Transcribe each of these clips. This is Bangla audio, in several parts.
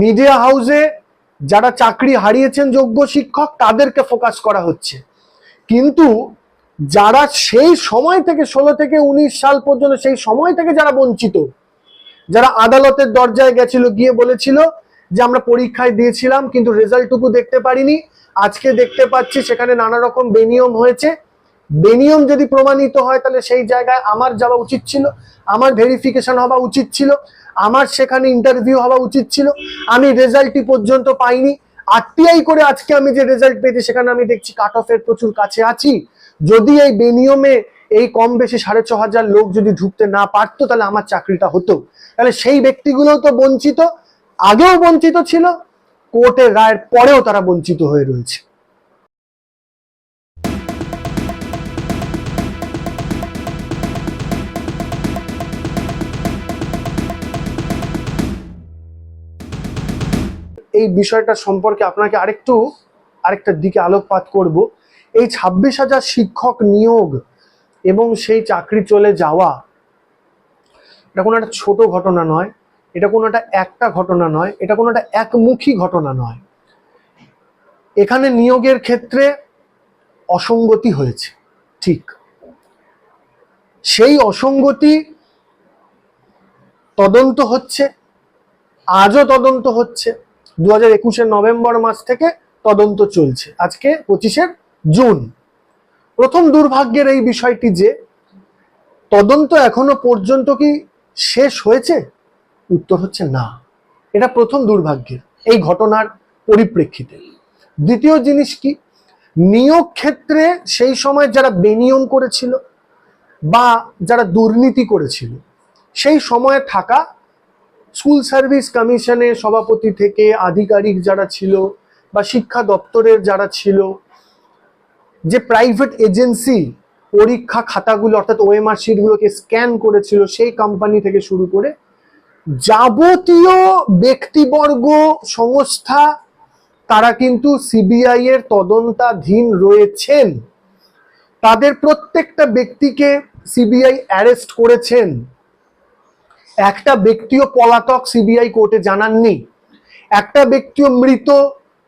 মিডিয়া হাউসে যারা চাকরি হারিয়েছেন যোগ্য শিক্ষক, তাদেরকে ফোকাস করা হচ্ছে। কিন্তু যারা সেই সময় থেকে ষোলো থেকে উনিশ সাল পর্যন্ত সেই সময় থেকে যারা বঞ্চিত, যারা আদালতের দরজায় গেছিল, গিয়ে বলেছিল যে আমরা পরীক্ষায় দিয়েছিলাম, কিন্তু রেজাল্টটুকু দেখতে পারিনি। আজকে দেখতে পাচ্ছি সেখানে নানা রকম বেনিয়ম হয়েছে। বেনিয়ম যদি প্রমাণিত হয়, তাহলে সেই জায়গায় আমার যাওয়া উচিত ছিল, আমার ভেরিফিকেশন হওয়া উচিত ছিল, আমার সেখানে ইন্টারভিউ হওয়া উচিত ছিল, আমি রেজাল্টই পর্যন্ত পাইনি। আরটিআই করে আজকে আমি যে রেজাল্ট পেয়েছি, সেখানে আমি দেখছি কাট অফের প্রচুর কাছে আছি। যদি এই বেনিয়মে এই কম বেশি সাড়ে ছ হাজার লোক যদি ঢুকতে না পারতো, তাহলে আমার চাকরিটা হতো। তাহলে সেই ব্যক্তিগুলো তো বঞ্চিত, আগেও বঞ্চিত ছিল, কোর্টের রায়ের পরেও তারা বঞ্চিত হয়ে রয়েছে। এই বিষয়টা সম্পর্কে আপনাকে আরেকটু, আরেকটা দিকে আলোকপাত করব। এই ছাব্বিশ হাজার শিক্ষক নিয়োগ এবং সেই চাকরি চলে যাওয়া, এটা কোনো একটা ছোট ঘটনা নয়, এটা কোনো একটা একটা ঘটনা নয়, এটা কোনো একটা একমুখী ঘটনা নয়। এখানে নিয়োগের ক্ষেত্রে অসঙ্গতি হয়েছে, ঠিক। সেই অসঙ্গতি তদন্ত হচ্ছে, আজও তদন্ত হচ্ছে। দু হাজার নভেম্বর মাস থেকে তদন্ত চলছে। আজকে পঁচিশের জুন। প্রথম দুর্ভাগ্যের এই বিষয়টি যে, তদন্ত এখনও পর্যন্ত কি শেষ হয়েছে? উত্তর হচ্ছে না। এটা প্রথম দুর্ভাগ্যের এই ঘটনার পরিপ্রেক্ষিতে। দ্বিতীয় জিনিস কি? নিয়োগ ক্ষেত্রে সেই সময় যারা বেনিয়ম করেছিল বা যারা দুর্নীতি করেছিল, সেই সময়ে থাকা স্কুল সার্ভিস কমিশনের সভাপতি থেকে আধিকারিক যারা ছিল বা শিক্ষা দপ্তরের যারা ছিল, যে প্রাইভেট এজেন্সি পরীক্ষা খাতাগুলো অর্থাৎ ওএমআর শিটগুলোকে স্ক্যান করেছিল, সেই কোম্পানি থেকে শুরু করে যাবতীয় ব্যক্তিবর্গ সংস্থা, তারা কিন্তু সিবিআই এর তদন্তাধীন রয়েছেন। তাদের প্রত্যেকটা ব্যক্তিকে সিবিআই অ্যারেস্ট করেছেন। একটা ব্যক্তিও পলাতক সিবিআই কোর্টে জানাননি। একটা ব্যক্তিও মৃত,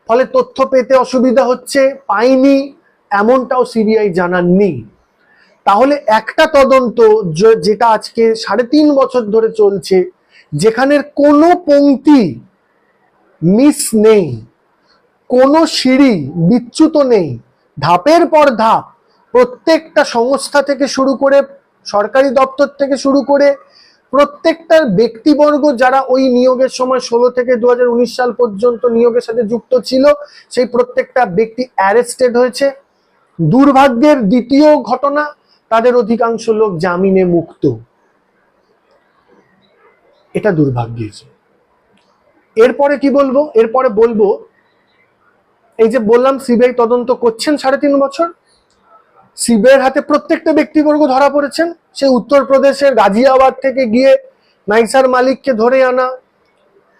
ফলে তথ্য পেতে অসুবিধা হচ্ছে পাইনি এমনটাও সিবিআই জানাননি। তাহলে একটা তদন্ত যেটা আজকে সাড়ে তিন বছর ধরে চলছে, যেখানের কোনো পংক্তি মিস নেই, কোনো সিঁড়ি বিচ্যুত নেই, ধাপের পর ধাপ প্রত্যেকটা সংস্থা থেকে শুরু করে, সরকারি দপ্তর থেকে শুরু করে প্রত্যেকটা ব্যক্তিবর্গ যারা ওই নিয়োগের সময় ষোলো থেকে দু হাজার উনিশ সাল পর্যন্ত নিয়োগের সাথে যুক্ত ছিল, সেই প্রত্যেকটা ব্যক্তি অ্যারেস্টেড হয়েছে। দুর্ভাগ্যের দ্বিতীয় ঘটনা, তাদের অধিকাংশ লোক জামিনে মুক্ত। এটা দুর্ভাগ্যের এরপরে কি বলব? এরপরে বলব, এই যে বললাম, সিবিআই তদন্ত করছেন সাড়ে তিন বছর। সিবিআইয়ের হাতে প্রত্যেকটা ব্যক্তিবর্গ ধরা পড়েছেন। সে উত্তরপ্রদেশের গাজিয়াবাদ থেকে গিয়ে নাইসার মালিককে ধরে আনা,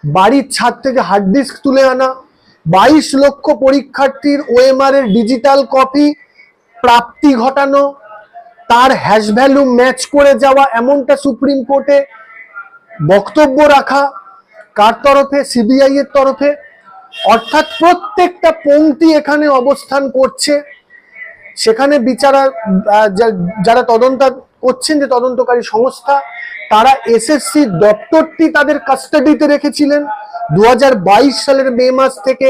বাড়ির ছাদ থেকে হার্ড ডিস্ক তুলে আনা, বাইশ লক্ষ পরীক্ষার্থীর ওএমআর এর ডিজিটাল কপি প্রাপ্তি ঘটানো, তার হ্যাশ ভ্যালু ম্যাচ করে যাওয়া এমনটা সুপ্রিম কোর্টে বক্তব্য রাখা কার তরফে? সিবিআই এর তরফে। অর্থাৎ প্রত্যেকটা পংক্তি এখানে অবস্থান করছে। সেখানে বিচারা যারা তদন্ত করছেন যে তদন্তকারী সংস্থা, তারা এসএসসি দপ্তরটি তাদের কাস্টাডিতে রেখেছিলেন। দু হাজার বাইশ সালের মে মাস থেকে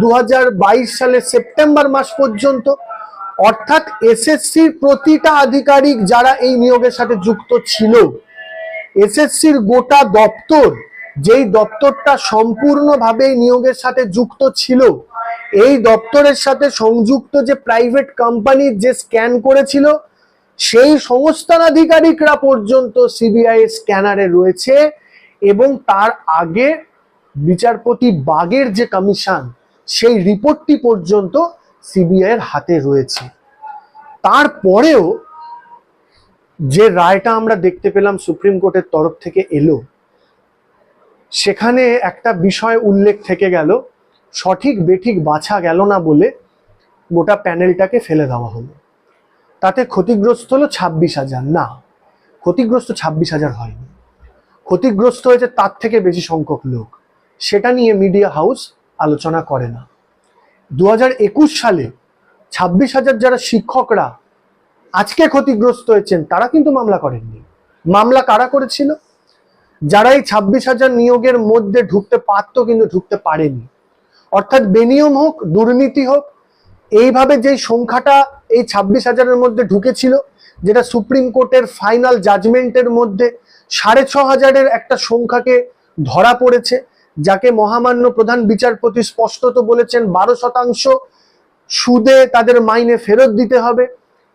দু হাজার বাইশ সালের সেপ্টেম্বর মাস পর্যন্ত। অর্থাৎ এসএসসির প্রতিটা আধিকারিক যারা এই নিয়োগের সাথে যুক্ত ছিল এসএসসির গোটা দপ্তর, যেই দপ্তরটা সম্পূর্ণভাবে নিয়োগের সাথে যুক্ত ছিল, এই দপ্তরের সাথে সংযুক্ত যে প্রাইভেট কোম্পানি যে স্ক্যান করেছিল সেই সংস্থার আধিকারিকরা পর্যন্ত সিবিআই স্ক্যানারে রয়েছে এবং তার আগে বিচারপতি বাগের যে কমিশন, সেই রিপোর্টটি পর্যন্ত সিবিআই এর হাতে রয়েছে। তারপরেও যে রায়টা আমরা দেখতে পেলাম সুপ্রিম কোর্টের তরফ থেকে এলো, সেখানে একটা বিষয় উল্লেখ থেকে গেল, সঠিক বেঠিক বাছা গেল না বলে গোটা প্যানেলটাকে ফেলে দেওয়া হলো। তাতে ক্ষতিগ্রস্ত হলো ছাব্বিশ হাজার। না, ক্ষতিগ্রস্ত ছাব্বিশ হাজার হয়নি। ক্ষতিগ্রস্ত হয়েছে তার থেকে বেশি সংখ্যক লোক। সেটা নিয়ে মিডিয়া হাউস আলোচনা করে না। দু হাজার একুশ সালে ছাব্বিশ হাজার যারা শিক্ষকরা আজকে ক্ষতিগ্রস্ত হয়েছেন, তারা কিন্তু মামলা করেননি। মামলা কারা করেছিল? যারা এই ছাব্বিশ হাজার নিয়োগের মধ্যে ঢুকতে পারতো কিন্তু ঢুকতে পারেনি। অর্থাৎ বেনিয়ম হোক, দুর্নীতি হোক, এইভাবে যেই সংখ্যাটা এই ছাব্বিশ হাজারের মধ্যে ঢুকেছিল, যেটা সুপ্রিম কোর্টের ফাইনাল জাজমেন্টের মধ্যে সাড়ে ছ হাজারের একটা সংখ্যাকে ধরা পড়েছে, যাকে মহামান্য প্রধান বিচারপতি স্পষ্টত বলেছেন বারো শতাংশ সুদে তাদের মাইনে ফেরত দিতে হবে।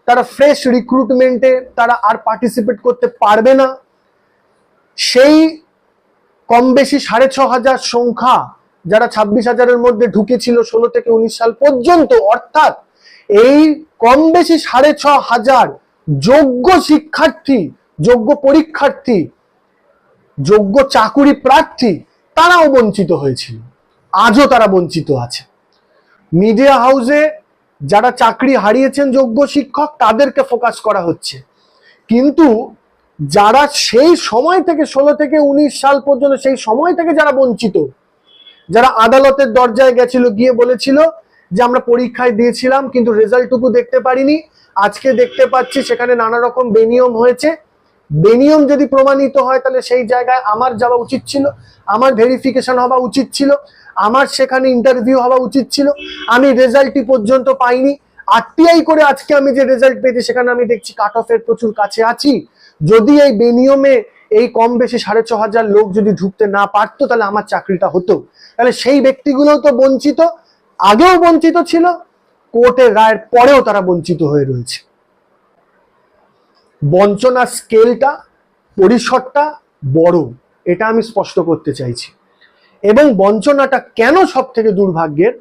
তারা ফ্রেশ রিক্রুটমেন্টে তারা আর পার্টিসিপেট করতে পারবে না। সেই কম বেশি সাড়ে ছ হাজার সংখ্যা যারা ছাব্বিশ হাজারের মধ্যে ঢুকেছিল ষোলো থেকে উনিশ সাল পর্যন্ত, অর্থাৎ এই কম বেশি সাড়ে ছ হাজার যোগ্য শিক্ষার্থী, যোগ্য পরীক্ষার্থী, যোগ্য চাকুরি প্রার্থী তারাও বঞ্চিত হয়েছিল। আজও তারা বঞ্চিত আছে। মিডিয়া হাউসে যারা চাকরি হারিয়েছেন যোগ্য শিক্ষক, তাদেরকে ফোকাস করা হচ্ছে। কিন্তু যারা সেই সময় থেকে ষোলো থেকে উনিশ সাল পর্যন্ত সেই সময় থেকে যারা বঞ্চিত, যারা আদালতের দরজায় গেছিল, গিয়ে বলেছিল যে আমরা পরীক্ষায় দিয়েছিলাম, কিন্তু রেজাল্টটুকু দেখতে পারিনি। আজকে দেখতে পাচ্ছি সেখানে নানা রকম বেনিয়ম হয়েছে। বেনিয়ম যদি প্রমাণিত হয়, তাহলে সেই জায়গায় আমার যাওয়া উচিত ছিল, আমার ভেরিফিকেশন হওয়া উচিত ছিল, আমার সেখানে ইন্টারভিউ হওয়া উচিত ছিল। আমি রেজাল্টটি পর্যন্ত পাইনি। আরটিআই করে আজকে আমি যে রেজাল্ট পেয়েছি, সেখানে আমি দেখছি কাট অফের প্রচুর কাছে আছি। যদি এই বেনিয়মে এই কম বেশি সাড়ে ছ হাজার লোক যদি ঢুকতে না পারতো, তাহলে আমার চাকরিটা হতো। তাহলে সেই ব্যক্তিগুলোও তো বঞ্চিত। আগেও বঞ্চিত ছিল, কোর্টের রায়ের পরেও তারা বঞ্চিত হয়ে রয়েছে। বঞ্চনার স্কেলটা, পরিসরটা বড়, এটা আমি স্পষ্ট করতে চাইছি। এবং বঞ্চনাটা কেন সব থেকে দুর্ভাগ্যের?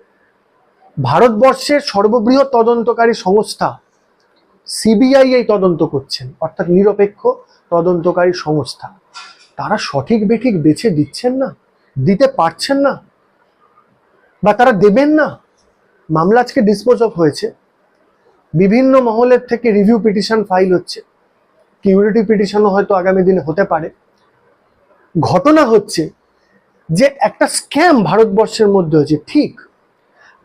ভারতবর্ষের সর্ববৃহৎ তদন্তকারী সংস্থা সিবিআই এই তদন্ত করছেন, অর্থাৎ নিরপেক্ষ তদন্তকারী সংস্থা। তারা সঠিক বেঠিক বেছে দিচ্ছেন না, দিতে পারছেন না। বা তারা দেবেন না। মামলা আজকে ডিসপোজ অফ হয়েছে। বিভিন্ন মহলের থেকে রিভিউ পিটিশন ফাইল হচ্ছে। কিউরিটি পিটিশনও হয়তো আগামী দিনে হতে পারে। ঘটনা হচ্ছে যে একটা স্ক্যাম ভারতবর্ষের মধ্যে হয়েছে, ঠিক।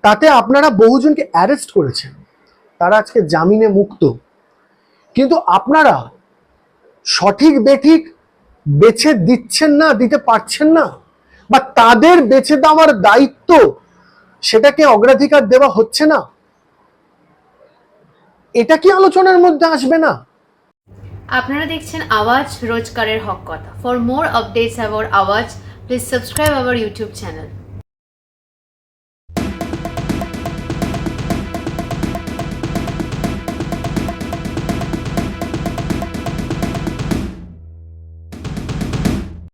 তাতে আপনারা বহুজনকে অ্যারেস্ট করেছেন। তারা আজকে জামিনে মুক্ত। কিন্তু আপনারা সঠিক বেঠিক বেছে দিচ্ছেন না, দিতে পারছেন না। বা তাদের বেছে দেওয়ার দায়িত্ব সেটাকে অগ্রাধিকার দেওয়া হচ্ছে না? এটা কি আলোচনার মধ্যে আসবে না? আপনারা দেখছেন আওয়াজ রোজকারের হক কথা। For more updates about Awaaz please subscribe our YouTube channel